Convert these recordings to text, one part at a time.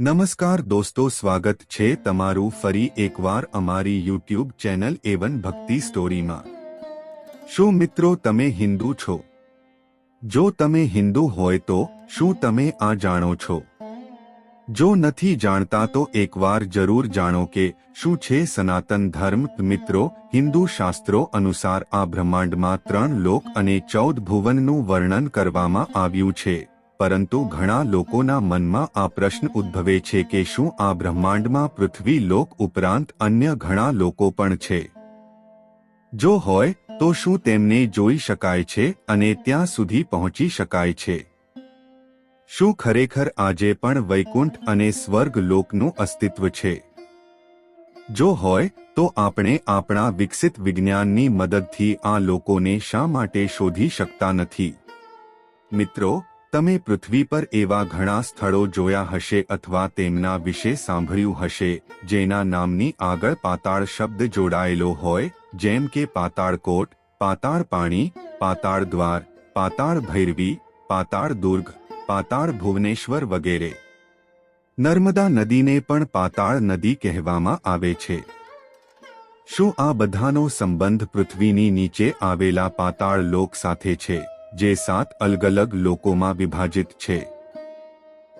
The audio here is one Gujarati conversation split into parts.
નમસ્કાર દોસ્તો, સ્વાગત છે તમારું ફરી એકવાર અમારી યુટ્યુબ ચેનલ એવન ભક્તિ સ્ટોરીમાં. શું મિત્રો તમે હિન્દુ છો? જો તમે હિન્દુ હોય તો શું તમે આ જાણો છો? જો નથી જાણતા તો એકવાર જરૂર જાણો કે શું છે સનાતન ધર્મ. મિત્રો, હિન્દુ શાસ્ત્રો અનુસાર આ બ્રહ્માંડમાં ત્રણ લોક અને ચૌદ ભુવનનું વર્ણન કરવામાં આવ્યું છે. પરંતુ ઘણા લોકોના મનમાં આ પ્રશ્ન ઉદ્ભવે છે કે શું આ બ્રહ્માંડમાં પૃથ્વી લોક ઉપરાંત અન્ય ઘણા લોકો પણ છે? જો હોય, તો શું તેમને જોઈ શકાય છે અને ત્યાં સુધી પહોંચી શકાય છે? શું ખરેખર આજે પણ વૈકુંઠ અને સ્વર્ગ લોકનું અસ્તિત્વ છે? જો હોય, તો આપણે આપણા વિકસિત વિજ્ઞાનની મદદથી આ લોકોને શા માટે શોધી શકતા નથી? મિત્રો તમે પૃથ્વી પર એવા ઘણા સ્થળો જોયા હશે અથવા તેમના વિશે સાંભળ્યું હશે, જેના નામની આગળ પાતાળ શબ્દ જોડાયેલો હોય, જેમ કે પાતાળકોટ પાતાળ પાણી પાતાળ દ્વાર પાતાળ ભૈરવી પાતાળ દુર્ગ પાતાળ ભુવનેશ્વર વગેરે. નર્મદા નદીને પણ પાતાળ નદી કહેવામાં આવે છે. શું આ બધાનો સંબંધ પૃથ્વીની નીચે આવેલા પાતાળ લોક સાથે છે? જે સાત અલગ અલગ લોકોમાં વિભાજિત છે.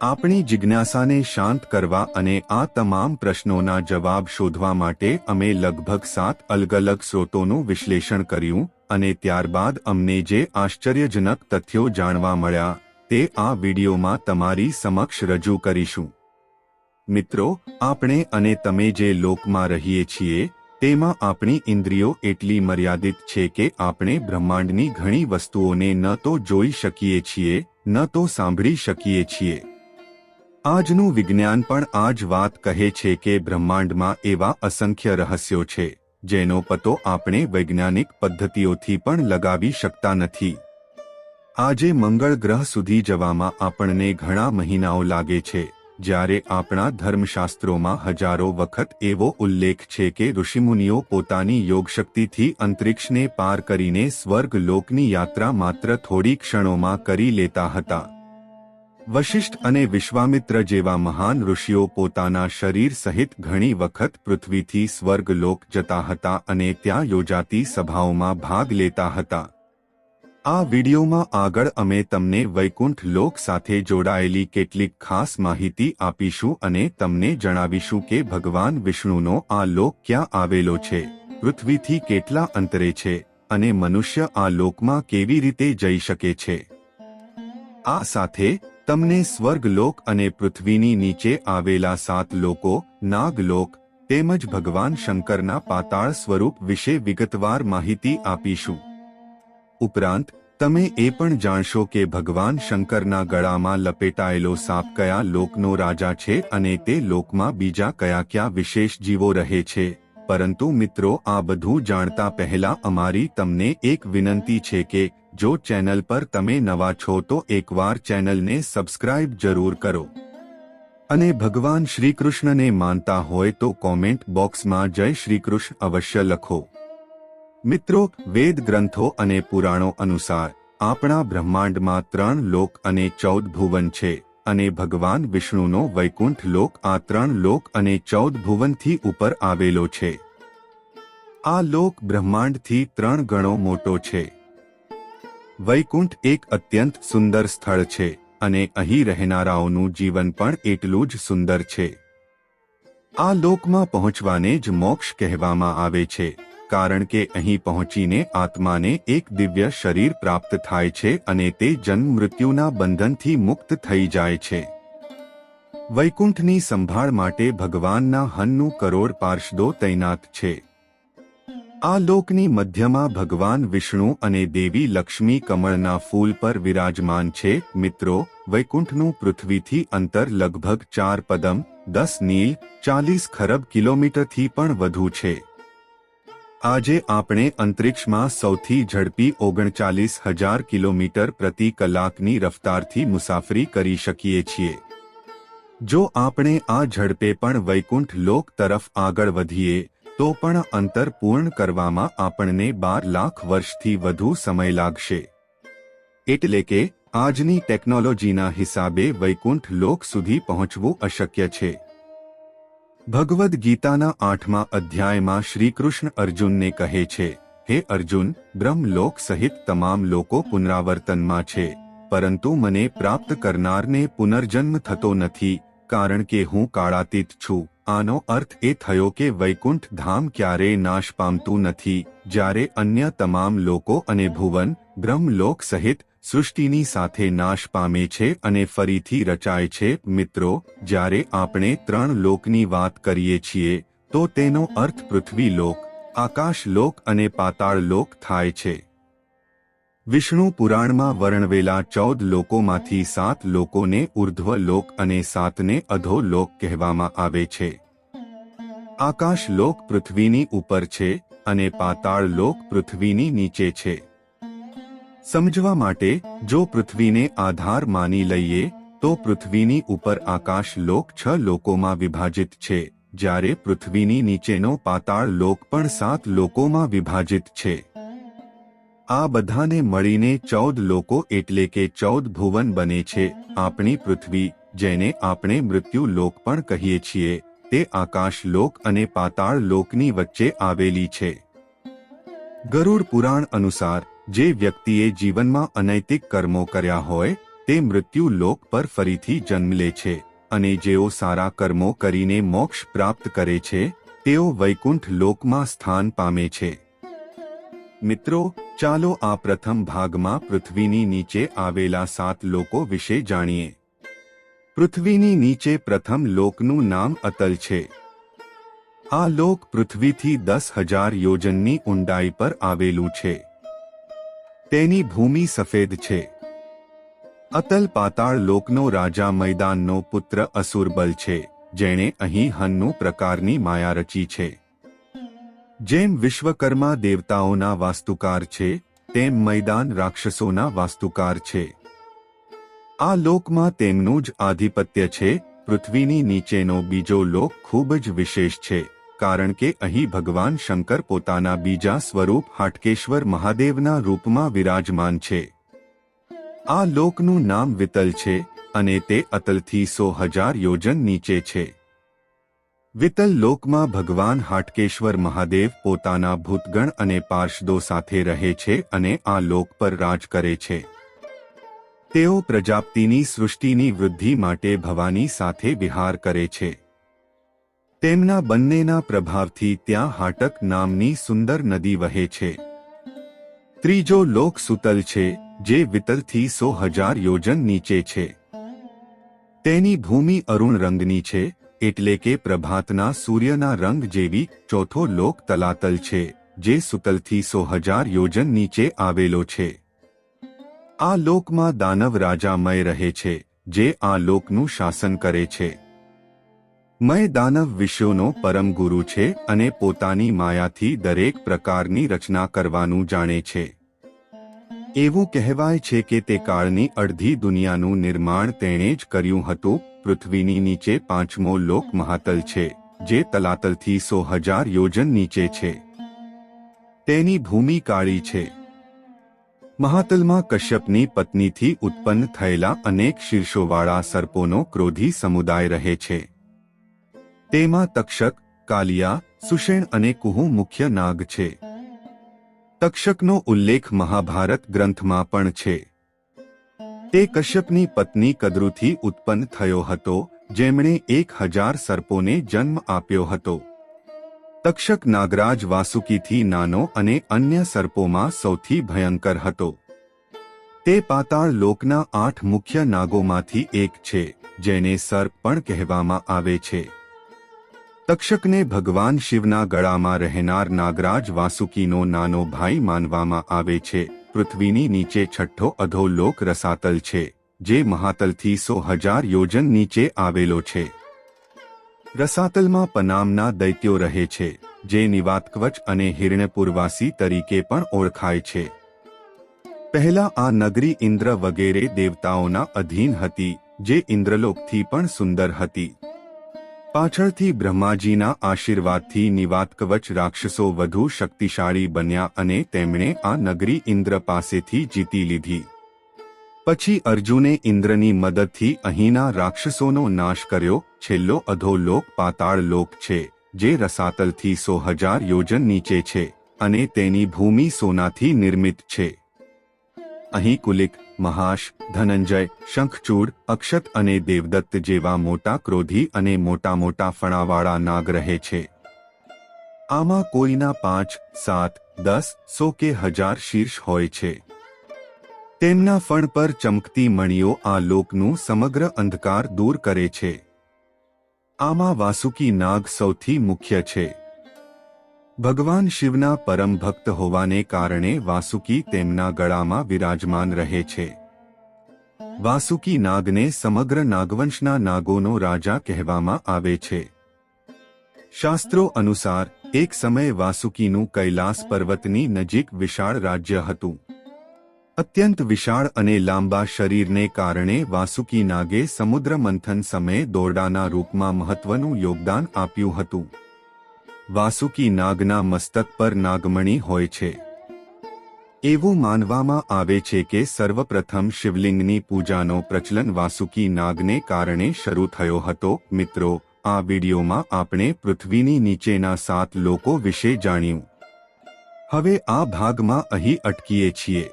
આપણી જિજ્ઞાસાને શાંત કરવા અને આ તમામ પ્રશ્નોના જવાબ શોધવા માટે અમે લગભગ સાત અલગ અલગ સ્રોતોનું વિશ્લેષણ કર્યું અને ત્યારબાદ અમને જે આશ્ચર્યજનક તથ્યો જાણવા મળ્યા, તે આ વિડીયોમાં તમારી સમક્ષ રજૂ કરીશું. મિત્રો, આપણે અને તમે જે લોકમાં રહીએ છીએ તેમાં આપણી ઇન્દ્રિયો એટલી મર્યાદિત છે કે આપણે બ્રહ્માંડની ઘણી વસ્તુઓને ન તો જોઈ શકીએ છીએ, ન તો સાંભળી શકીએ છીએ. આજનું વિજ્ઞાન પણ આ જ વાત કહે છે કે બ્રહ્માંડમાં એવા અસંખ્ય રહસ્યો છે, જેનો પતો આપણે વૈજ્ઞાનિક પદ્ધતિઓથી પણ લગાવી શકતા નથી. આજે મંગળ ગ્રહ સુધી જવામાં આપણને ઘણા મહિનાઓ લાગે છે. જ્યારે આપણા ધર્મશાસ્ત્રોમાં હજારો વખત એવો ઉલ્લેખ છે કે ઋષિમુનિઓ પોતાની યોગશક્તિથી અંતરિક્ષને પાર કરીને સ્વર્ગ લોકની યાત્રા માત્ર થોડી ક્ષણોમાં કરી લેતા હતા. વશિષ્ઠ અને વિશ્વામિત્ર જેવા મહાન ઋષિઓ પોતાના શરીર સહિત ઘણી વખત પૃથ્વીથી સ્વર્ગલોક જતા હતા અને ત્યાં યોજાતી સભાઓમાં ભાગ લેતા હતા. આ વિડીયોમાં આગળ અમે તમને વૈકુંઠ લોક સાથે જોડાયેલી કેટલીક ખાસ માહિતી આપીશું અને તમને જણાવીશું કે ભગવાન વિષ્ણુનો આ લોક ક્યાં આવેલો છે, પૃથ્વીથી કેટલા અંતરે છે અને મનુષ્ય આ લોકમાં કેવી રીતે જઈ શકે છે. આ સાથે તમને સ્વર્ગલોક અને પૃથ્વીની નીચે આવેલા સાત લોકો, નાગલોક, તેમજ ભગવાન શંકરના પાતાળ સ્વરૂપ વિશે વિગતવાર માહિતી આપીશું. ઉપરાંત, તમે એ પણ જાણશો કે ભગવાન શંકરના ગળામાં લપેટાયેલો સાપ કયા લોકનો રાજા છે અને તે લોકમાં બીજા કયા કયા વિશેષ જીવો રહે છે. પરંતુ મિત્રો, આ બધું જાણતા પહેલા અમારી તમને એક વિનંતી છે કે, જો ચેનલ પર તમે નવા છો તો એકવાર ચેનલને સબસ્ક્રાઇબ જરૂર કરો. અને ભગવાન શ્રીકૃષ્ણને માનતા હોય તો કોમેન્ટ બોક્સમાં જય શ્રીકૃષ્ણ અવશ્ય લખો. મિત્રો, વેદ ગ્રંથો અને પુરાણો અનુસાર આપણા બ્રહ્માંડમાં ત્રણ લોક અને ચૌદ ભુવન છે અને ભગવાન વિષ્ણુનો વૈકુંઠ લોક આ ત્રણ લોક અને ચૌદ ભુવનથી ઉપર આવેલો છે. આ લોક બ્રહ્માંડથી ત્રણ ગણો મોટો છે. વૈકુંઠ એક અત્યંત સુંદર સ્થળ છે અને અહીં રહેનારાઓનું જીવન પણ એટલું જ સુંદર છે. આ લોકમાં પહોંચવાને જ મોક્ષ કહેવામાં આવે છે. કારણ કે અહીં પહોંચીને આત્માને એક દિવ્ય શરીર પ્રાપ્ત થાય છે અને તે જન્મ મૃત્યુના બંધનથી મુક્ત થઈ જાય છે. વૈકુંઠની સંભાળ માટે ભગવાનના હનનું કરોડ પાર્ષદો તૈનાત છે. આ લોકની મધ્યમાં ભગવાન વિષ્ણુ અને દેવી લક્ષ્મી કમળના ફૂલ પર વિરાજમાન છે. મિત્રો, વૈકુંઠનું પૃથ્વીથી અંતર લગભગ ચાર પદમ, દસ નીલ, ચાલીસ ખરબ કિલોમીટરથી પણ વધુ છે. આજે આપણે અંતરિક્ષમાં સૌથી ઝડપી ઓગણચાલીસ હજાર કિલોમીટર પ્રતિ કલાકની રફતારથી મુસાફરી કરી શકીએ છીએ. જો આપણે આ ઝડપે પણ વૈકુંઠ લોક તરફ આગળ વધીએ, તો પણ અંતર પૂર્ણ કરવામાં આપણને બાર લાખ વર્ષથી વધુ સમય લાગશે. એટલે કે, આજની ટેકનોલોજીના હિસાબે વૈકુંઠ લોક સુધી પહોંચવું અશક્ય છે. ભગવદ્ ગીતાના આઠમા અધ્યાયમાં શ્રીકૃષ્ણ અર્જુનને કહે છે, હે અર્જુન, બ્રહ્મલોક સહિત તમામ લોકો પુનરાવર્તનમાં છે, પરંતુ મને પ્રાપ્ત કરનારને પુનર્જન્મ થતો નથી, કારણ કે હું કાળાતીત છું. આનો અર્થ એ થયો કે વૈકુંઠ ધામ ક્યારેય નાશ પામતું નથી. જ્યારે અન્ય તમામ લોકો અને ભુવન બ્રહ્મલોક સહિત સૃષ્ટિની સાથે નાશ પામે છે અને ફરીથી રચાય છે. મિત્રો, જ્યારે આપણે ત્રણ લોકની વાત કરીએ છીએ, તો તેનો અર્થ પૃથ્વી લોક, આકાશ લોક અને પાતાળ લોક થાય છે. વિષ્ણુ પુરાણમાં વર્ણવેલા ચૌદ લોકોમાંથી સાત લોકોને ઉર્ધ્વ લોક અને સાતને અધો લોક કહેવામાં આવે છે. આકાશ લોક પૃથ્વીની ઉપર છે અને પાતાળ લોક પૃથ્વીની નીચે છે. સમજવા માટે, જો પૃથ્વીને આધાર માની લઈએ, તો પૃથ્વીની ઉપર આકાશ લોક છ લોકોમાં વિભાજિત છે, જ્યારે પૃથ્વીની નીચેનો પાતાળ લોક પણ સાત લોકોમાં વિભાજિત છે. આ બધાને મળીને ચૌદ લોકો એટલે કે ચૌદ ભુવન બને છે. આપણી પૃથ્વી, જેને આપણે મૃત્યુ લોક પણ કહીએ છીએ, તે આકાશ લોક અને પાતાળ લોકની વચ્ચે આવેલી છે. ગરુડ પુરાણ અનુસાર જે વ્યક્તિએ જીવનમાં અનૈતિક કર્મો કર્યા હોય, તે મૃત્યુ લોક પર ફરીથી જન્મ લે છે. અને જેઓ સારા કર્મો કરીને મોક્ષ પ્રાપ્ત કરે છે, તેઓ વૈકુંઠ લોકમાં સ્થાન પામે છે. મિત્રો, ચાલો આ પ્રથમ ભાગમાં પૃથ્વીની નીચે આવેલા સાત લોકો વિશે જાણીએ. પૃથ્વીની નીચે પ્રથમ લોકનું નામ અતલ છે. આ લોક પૃથ્વીથી દસ હજાર યોજનની ઊંડાઈ પર આવેલું છે. તેની ભૂમિ સફેદ છે. અતલ પાતાળ લોકનો રાજા મૈદાનનો પુત્ર અસુરબલ છે, જેણે અહીં હન્નુ પ્રકારની માયા રચી છે. જેમ વિશ્વકર્મા દેવતાઓના વાસ્તુકાર છે, તેમ મૈદાન રાક્ષસોના વાસ્તુકાર છે. આ લોકમાં તેમનું જ આધિપત્ય છે, પૃથ્વીની નીચેનો બીજો લોક ખૂબ જ વિશેષ છે. કારણ કે અહીં ભગવાન શંકર પોતાના બીજા સ્વરૂપ હાટકેશ્વર મહાદેવના રૂપમાં વિરાજમાન છે. આ લોકનું નામ વિતલ છે અને તે અતલથી સો હજાર યોજન નીચે છે. વિતલ લોકમાં ભગવાન હાટકેશ્વર મહાદેવ પોતાના ભૂતગણ અને પાર્ષદો સાથે રહે છે અને આ લોક પર રાજ કરે છે. તેઓ પ્રજાપતિની સૃષ્ટિની વૃદ્ધિ માટે ભવાની સાથે વિહાર કરે છે. તેમના બંનેના પ્રભાવથી ત્યાં હાટક નામની સુંદર નદી વહે છે. ત્રીજો લોક સુતલ છે, જે વિતલથી સો હજાર યોજન નીચે છે. તેની ભૂમિ અરુણ રંગની છે, એટલે કે પ્રભાતના સૂર્યના રંગ જેવી ચોથો લોક તલાતલ છે, જે સુતલથી સો હજાર યોજન નીચે આવેલો છે. આ લોકમાં દાનવ રાજા મય રહે છે, જે આ લોકનું શાસન કરે છે. મય દાનવ વિશ્વનો પરમ ગુરુ છે અને પોતાની માયાથી દરેક પ્રકારની રચના કરવાનું જાણે છે. એવું કહેવાય છે કે તે કાળની અડધી દુનિયાનું નિર્માણ તેણે જ કર્યું હતું. પૃથ્વીની નીચે પાંચમો લોક મહાતલ છે, જે તલાતલથી સો હજાર યોજન નીચે છે. તેની ભૂમિ કાળી છે. મહાતલમાં કશ્યપની પત્નીથી ઉત્પન્ન થયેલા અનેક શીર્ષોવાળા સર્પોનો ક્રોધી સમુદાય રહે છે. તેમાં તક્ષક, કાલિયા, સુષેણ અને કુહુ મુખ્ય નાગ છે. તક્ષકનો ઉલ્લેખ મહાભારત ગ્રંથમાં પણ છે. તે કશ્યપની પત્ની કદરૂથી ઉત્પન્ન થયો હતો, જેમણે એક હજાર સર્પોને જન્મ આપ્યો હતો. તક્ષક નાગરાજ વાસુકીથી નાનો અને અન્ય સર્પોમાં સૌથી ભયંકર હતો. તે પાતાળ લોકના આઠ મુખ્ય નાગોમાંથી એક છે, જેને સર્પ પણ કહેવામાં આવે છે. તક્ષકને ભગવાન શિવના ગળામાં રહેનાર નાગરાજ વાસુકીનો નાનો ભાઈ માનવામાં આવે છે. પૃથ્વીની નીચે છઠ્ઠો અધોલોક રસાતલ છે, જે મહાતલથી સો હજાર યોજન નીચે આવેલો છે. રસાતલમાં પનામના દૈત્યો રહે છે, જે નિવાતકવચ અને હિરણપુરવાસી તરીકે પણ ઓળખાય છે. પહેલા આ નગરી ઇન્દ્ર વગેરે દેવતાઓના અધીન હતી, જે ઇન્દ્રલોકથી પણ સુંદર હતી. પાછળથી બ્રહ્માજીના આશીર્વાદથી નિવાત કવચ રાક્ષસો વધુ શક્તિશાળી બન્યા અને તેમણે આ નગરી ઇન્દ્ર પાસેથી જીતી લીધી. પછી અર્જુને ઇન્દ્રની મદદથી અહીંના રાક્ષસોનો નાશ કર્યો. છેલ્લો અધોલોક પાતાળ લોક છે, જે રસાતલથી સો હજાર યોજન નીચે છે અને તેની ભૂમિ સોનાથી નિર્મિત છે. અહીં કુલિક, મહાશ, ધનંજય, શંખચૂડ, અક્ષત અને દેવદત્ત જેવા મોટા ક્રોધી અને મોટા મોટા ફણાવાળા નાગ રહે છે. આમાં કોઈના પાંચ, સાત, દસ, સો કે હજાર શીર્ષ હોય છે. તેમના ફણ પર ચમકતી મણીઓ આ લોકનું સમગ્ર અંધકાર દૂર કરે છે. આમાં વાસુકી નાગ સૌથી મુખ્ય છે. ભગવાન શિવના પરમ ભક્ત હોવાને કારણે વાસુકી તેમના ગળામાં વિરાજમાન રહે છે. વાસુકી નાગને સમગ્ર નાગવંશના નાગોનો રાજા કહેવામાં આવે છે. શાસ્ત્રો અનુસાર, એક સમયે વાસુકીનું કૈલાસ પર્વતની નજીક વિશાળ રાજ્ય હતું. અત્યંત વિશાળ અને લાંબા શરીરને કારણે વાસુકી નાગે સમુદ્ર મંથન સમયે દોરડાના રૂપમાં મહત્વનું યોગદાન આપ્યું હતું. વાસુકી નાગના મસ્તક પર નાગમણી હોય છે. એવું માનવામાં આવે છે કે સર્વપ્રથમ શિવલિંગની પૂજાનો પ્રચલન વાસુકી નાગને કારણે શરૂ થયો હતો. મિત્રો, આ વિડીયોમાં આપણે પૃથ્વીની નીચેના સાત લોકો વિશે જાણ્યું. હવે આ ભાગમાં અહીં અટકીએ છીએ.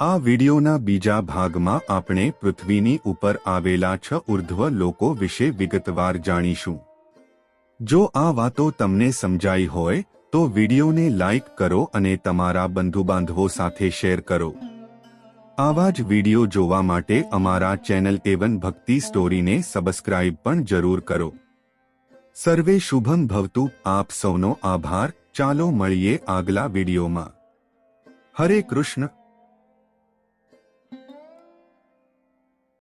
આ વિડીયોના બીજા ભાગમાં આપણે પૃથ્વીની ઉપર આવેલા છ ઉર્ધ્વ લોકો વિશે વિગતવાર જાણીશું. જો આ વાતો તમને સમજાઈ હોય, તો વિડીયોને લાઇક કરો અને તમારા બંધુબાંધવો સાથે શેર કરો. આવા જ વીડિયો જોવા માટે અમારા ચેનલ એવન ભક્તિ સ્ટોરીને સબસ્ક્રાઇબ પણ જરૂર કરો. સર્વે શુભમ ભવતુ, આપ સૌનો આભાર. ચાલો મળીએ આગલા વિડીયોમાં. હરે કૃષ્ણ.